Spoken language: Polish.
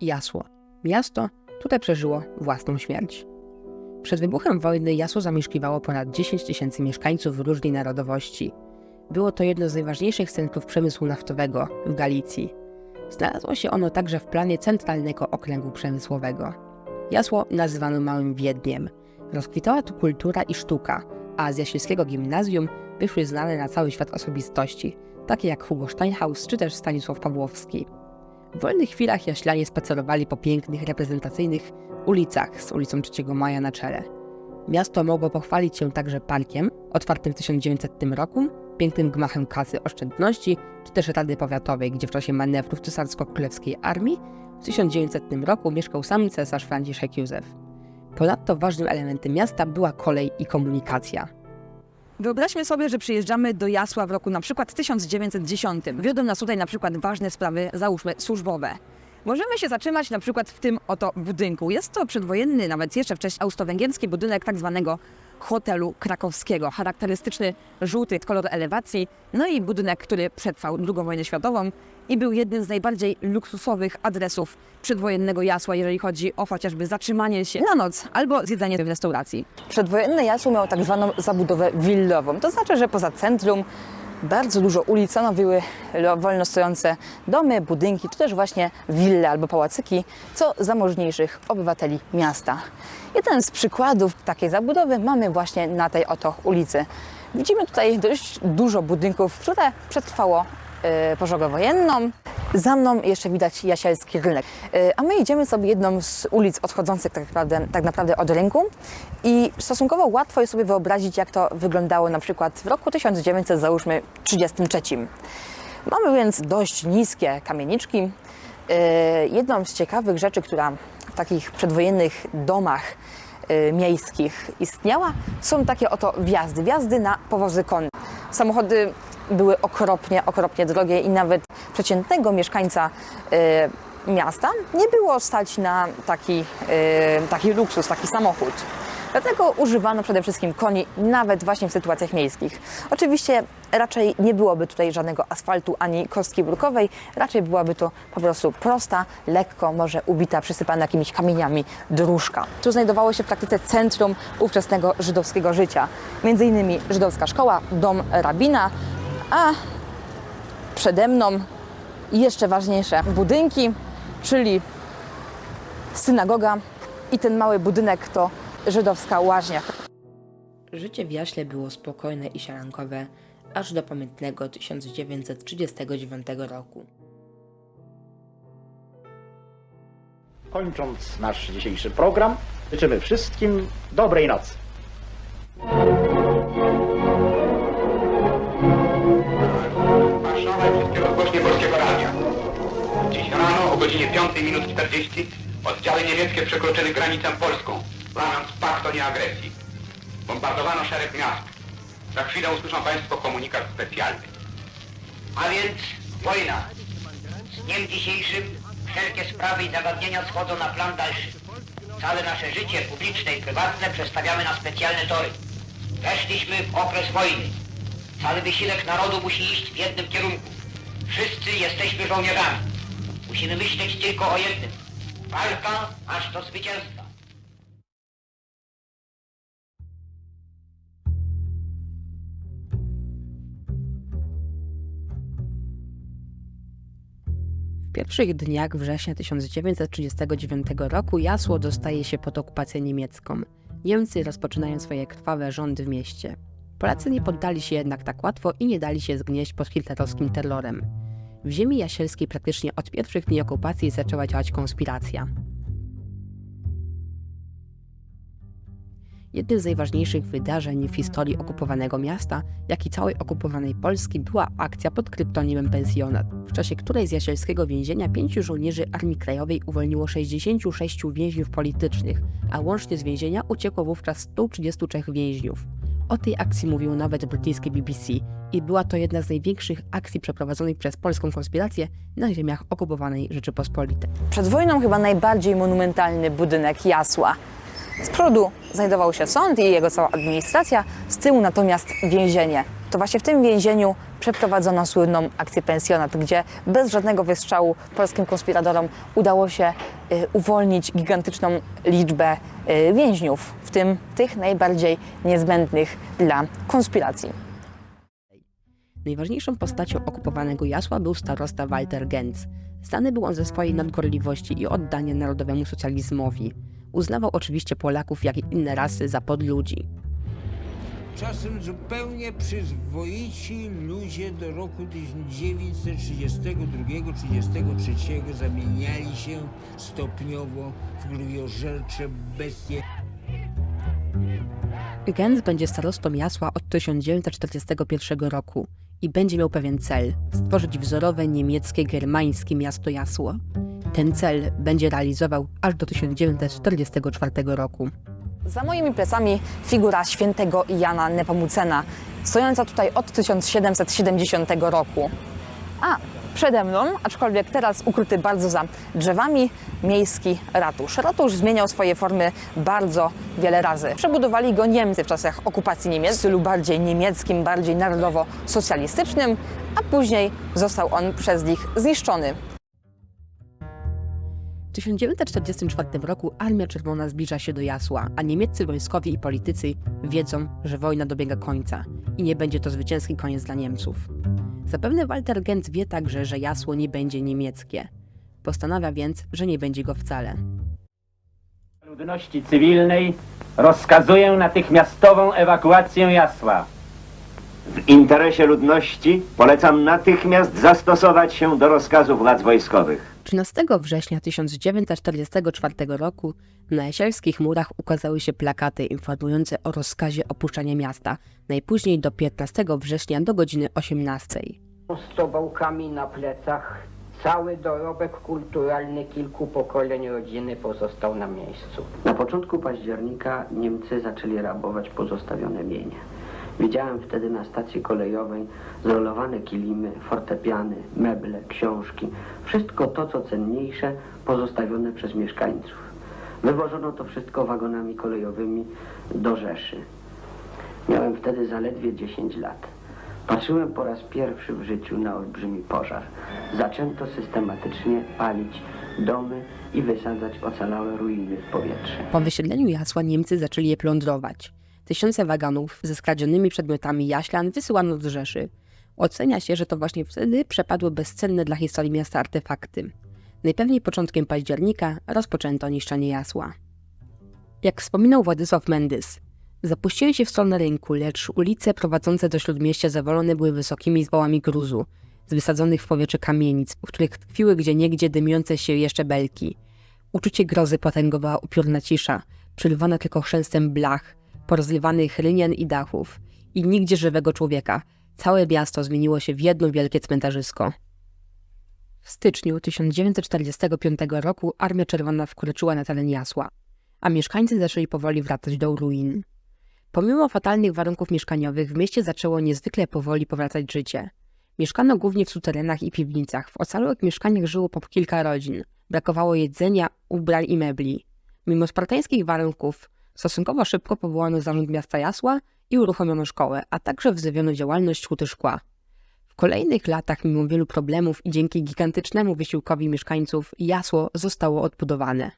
Jasło. Miasto tutaj przeżyło własną śmierć. Przed wybuchem wojny Jasło zamieszkiwało ponad 10 tysięcy mieszkańców różnej narodowości. Było to jedno z najważniejszych centrów przemysłu naftowego w Galicji. Znalazło się ono także w planie Centralnego Okręgu Przemysłowego. Jasło nazywano Małym Wiedniem. Rozkwitała tu kultura i sztuka, a z Jasielskiego Gimnazjum wyszły znane na cały świat osobistości, takie jak Hugo Steinhaus czy też Stanisław Pawłowski. W wolnych chwilach jaślanie spacerowali po pięknych, reprezentacyjnych ulicach z ulicą 3 Maja na czele. Miasto mogło pochwalić się także parkiem, otwartym w 1900 roku, pięknym gmachem kasy oszczędności, czy też Rady Powiatowej, gdzie w czasie manewrów cesarsko-królewskiej armii w 1900 roku mieszkał sam cesarz Franciszek Józef. Ponadto ważnym elementem miasta była kolej i komunikacja. Wyobraźmy sobie, że przyjeżdżamy do Jasła w roku na przykład 1910. Wiodą nas tutaj na przykład ważne sprawy, załóżmy służbowe. Możemy się zatrzymać na przykład w tym oto budynku. Jest to przedwojenny, nawet jeszcze wcześniej austro-węgierski budynek tak zwanego hotelu krakowskiego. Charakterystyczny żółty kolor elewacji, no i budynek, który przetrwał II wojnę światową i był jednym z najbardziej luksusowych adresów przedwojennego Jasła, jeżeli chodzi o chociażby zatrzymanie się na noc albo zjedzenie w restauracji. Przedwojenne Jasło miało tak zwaną zabudowę willową. To znaczy, że poza centrum bardzo dużo ulic stanowiły wolno stojące domy, budynki, czy też właśnie wille albo pałacyki, co zamożniejszych obywateli miasta. Jeden z przykładów takiej zabudowy mamy właśnie na tej oto ulicy. Widzimy tutaj dość dużo budynków, które przetrwało e, pożogę wojenną. Za mną jeszcze widać jasielski rynek. E, A my idziemy sobie jedną z ulic odchodzących tak naprawdę, tak naprawdę od rynku i stosunkowo łatwo jest sobie wyobrazić, jak to wyglądało na przykład w roku 1900, załóżmy 33. Mamy więc dość niskie kamieniczki. E, Jedną z ciekawych rzeczy, która w takich przedwojennych domach e, miejskich istniała, są takie oto wjazdy, wjazdy na powozy konne. Samochody były okropnie, okropnie drogie i nawet przeciętnego mieszkańca e, miasta nie było stać na taki, e, taki luksus, taki samochód. Dlatego używano przede wszystkim koni, nawet właśnie w sytuacjach miejskich. Oczywiście raczej nie byłoby tutaj żadnego asfaltu ani kostki brukowej, raczej byłaby to po prostu prosta, lekko może ubita, przysypana jakimiś kamieniami dróżka. Tu znajdowało się w praktyce centrum ówczesnego żydowskiego życia. Między innymi żydowska szkoła, dom rabina, a przede mną jeszcze ważniejsze budynki, czyli synagoga i ten mały budynek to żydowska łaźnia. Życie w Jaśle było spokojne i sielankowe aż do pamiętnego 1939 roku. Kończąc nasz dzisiejszy program, życzymy wszystkim dobrej nocy. Godzinie 5 minut 40 oddziały niemieckie przekroczyły granicę polską, łamiąc pakt o nieagresji. Bombardowano szereg miast. Za chwilę usłyszą Państwo komunikat specjalny. A więc wojna. Z dniem dzisiejszym wszelkie sprawy i zagadnienia schodzą na plan dalszy. Całe nasze życie publiczne i prywatne przestawiamy na specjalne tory. Weszliśmy w okres wojny. Cały wysiłek narodu musi iść w jednym kierunku. Wszyscy jesteśmy żołnierzami. Musimy myśleć tylko o jednym. Walka aż do zwycięstwa. W pierwszych dniach września 1939 roku Jasło dostaje się pod okupację niemiecką. Niemcy rozpoczynają swoje krwawe rządy w mieście. Polacy nie poddali się jednak tak łatwo i nie dali się zgnieść pod hitlerowskim terrorem. W ziemi jasielskiej praktycznie od pierwszych dni okupacji zaczęła działać konspiracja. Jednym z najważniejszych wydarzeń w historii okupowanego miasta, jak i całej okupowanej Polski była akcja pod kryptonimem Pensjonat, w czasie której z jasielskiego więzienia pięciu żołnierzy Armii Krajowej uwolniło 66 więźniów politycznych, a łącznie z więzienia uciekło wówczas 133 więźniów. O tej akcji mówił nawet brytyjskie BBC i była to jedna z największych akcji przeprowadzonych przez polską konspirację na ziemiach okupowanej Rzeczypospolitej. Przed wojną chyba najbardziej monumentalny budynek Jasła. Z przodu znajdował się sąd i jego cała administracja, z tyłu natomiast więzienie. To właśnie w tym więzieniu przeprowadzono słynną akcję pensjonat, gdzie bez żadnego wystrzału polskim konspiratorom udało się y, uwolnić gigantyczną liczbę y, więźniów, w tym tych najbardziej niezbędnych dla konspiracji. Najważniejszą postacią okupowanego Jasła był starosta Walter Gens. Znany był on ze swojej nadgorliwości i oddania narodowemu socjalizmowi. Uznawał oczywiście Polaków, jak i inne rasy za podludzi. Czasem zupełnie przyzwoici ludzie do roku 1932-33 zamieniali się stopniowo w krwiożercze bestie. Gens będzie starostą Jasła od 1941 roku i będzie miał pewien cel stworzyć wzorowe niemieckie, germańskie miasto Jasło. Ten cel będzie realizował aż do 1944 roku. Za moimi plecami figura świętego Jana Nepomucena, stojąca tutaj od 1770 roku. A przede mną, aczkolwiek teraz ukryty bardzo za drzewami, miejski ratusz. Ratusz zmieniał swoje formy bardzo wiele razy. Przebudowali go Niemcy w czasach okupacji Niemiec w stylu bardziej niemieckim, bardziej narodowo-socjalistycznym, a później został on przez nich zniszczony. W 1944 roku Armia Czerwona zbliża się do Jasła, a niemieccy wojskowi i politycy wiedzą, że wojna dobiega końca i nie będzie to zwycięski koniec dla Niemców. Zapewne Walter Gens wie także, że Jasło nie będzie niemieckie. Postanawia więc, że nie będzie go wcale. Ludności cywilnej rozkazuję natychmiastową ewakuację Jasła. W interesie ludności polecam natychmiast zastosować się do rozkazu władz wojskowych. 13 września 1944 roku na jasielskich murach ukazały się plakaty informujące o rozkazie opuszczania miasta, najpóźniej do 15 września do godziny 18. z tobołkami na plecach. Cały dorobek kulturalny kilku pokoleń rodziny pozostał na miejscu. Na początku października Niemcy zaczęli rabować pozostawione mienie. Widziałem wtedy na stacji kolejowej zrolowane kilimy, fortepiany, meble, książki. Wszystko to, co cenniejsze, pozostawione przez mieszkańców. Wywożono to wszystko wagonami kolejowymi do Rzeszy. Miałem wtedy zaledwie 10 lat. Patrzyłem po raz pierwszy w życiu na olbrzymi pożar. Zaczęto systematycznie palić domy i wysadzać ocalałe ruiny w powietrze. Po wysiedleniu Jasła Niemcy zaczęli je plądrować. Tysiące wagonów ze skradzionymi przedmiotami Jaślan wysyłano do Rzeszy. Ocenia się, że to właśnie wtedy przepadły bezcenne dla historii miasta artefakty. Najpewniej początkiem października rozpoczęto niszczenie Jasła. Jak wspominał Władysław Mendys, zapuścili się w stronę rynku, lecz ulice prowadzące do śródmieścia zawalone były wysokimi zwałami gruzu, z wysadzonych w powietrze kamienic, w których tkwiły gdzieniegdzie dymiące się jeszcze belki. Uczucie grozy potęgowała upiorna cisza, przerywana tylko chrzęstem blach, porozrywanych rynien i dachów. I nigdzie żywego człowieka. Całe miasto zmieniło się w jedno wielkie cmentarzysko. W styczniu 1945 roku Armia Czerwona wkroczyła na teren Jasła, a mieszkańcy zaczęli powoli wracać do ruin. Pomimo fatalnych warunków mieszkaniowych w mieście zaczęło niezwykle powoli powracać życie. Mieszkano głównie w suterenach i piwnicach. W ocalałych mieszkaniach żyło po kilka rodzin. Brakowało jedzenia, ubrań i mebli. Mimo spartańskich warunków, stosunkowo szybko powołano zarząd miasta Jasła i uruchomiono szkołę, a także wznowiono działalność huty szkła. W kolejnych latach, mimo wielu problemów i dzięki gigantycznemu wysiłkowi mieszkańców, Jasło zostało odbudowane.